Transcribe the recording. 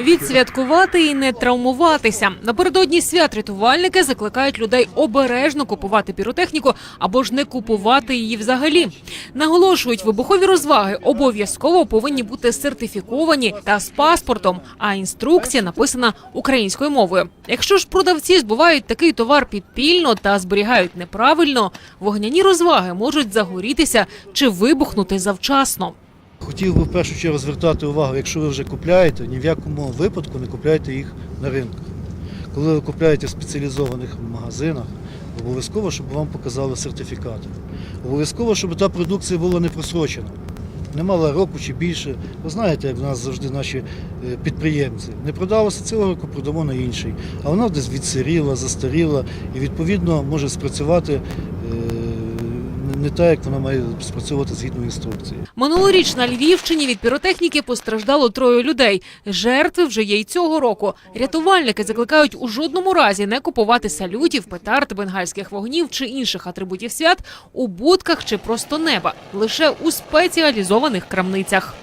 Відсвяткувати і не травмуватися. Напередодні свят рятувальники закликають людей обережно купувати піротехніку або ж не купувати її взагалі. Наголошують, вибухові розваги обов'язково повинні бути сертифіковані та з паспортом, а інструкція написана українською мовою. Якщо ж продавці збувають такий товар підпільно та зберігають неправильно, вогняні розваги можуть загорітися чи вибухнути завчасно. Хотів би в першу чергу звертати увагу, якщо ви вже купляєте, ні в якому випадку не купляйте їх на ринках. Коли ви купляєте в спеціалізованих магазинах, обов'язково, щоб вам показали сертифікати. Обов'язково, щоб та продукція була не просрочена. Не мала року чи більше. Ви знаєте, як в нас завжди наші е, підприємці. Не продалося цього року, продамо на інший. А вона десь відсиріла, застаріла і відповідно може спрацювати е, не так, як вона має спрацьовувати згідно інструкції. Минулоріч на Львівщині від піротехніки постраждало троє людей. Жертви вже є й цього року. Рятувальники закликають у жодному разі не купувати салютів, петард, бенгальських вогнів чи інших атрибутів свят у будках чи просто неба, лише у спеціалізованих крамницях.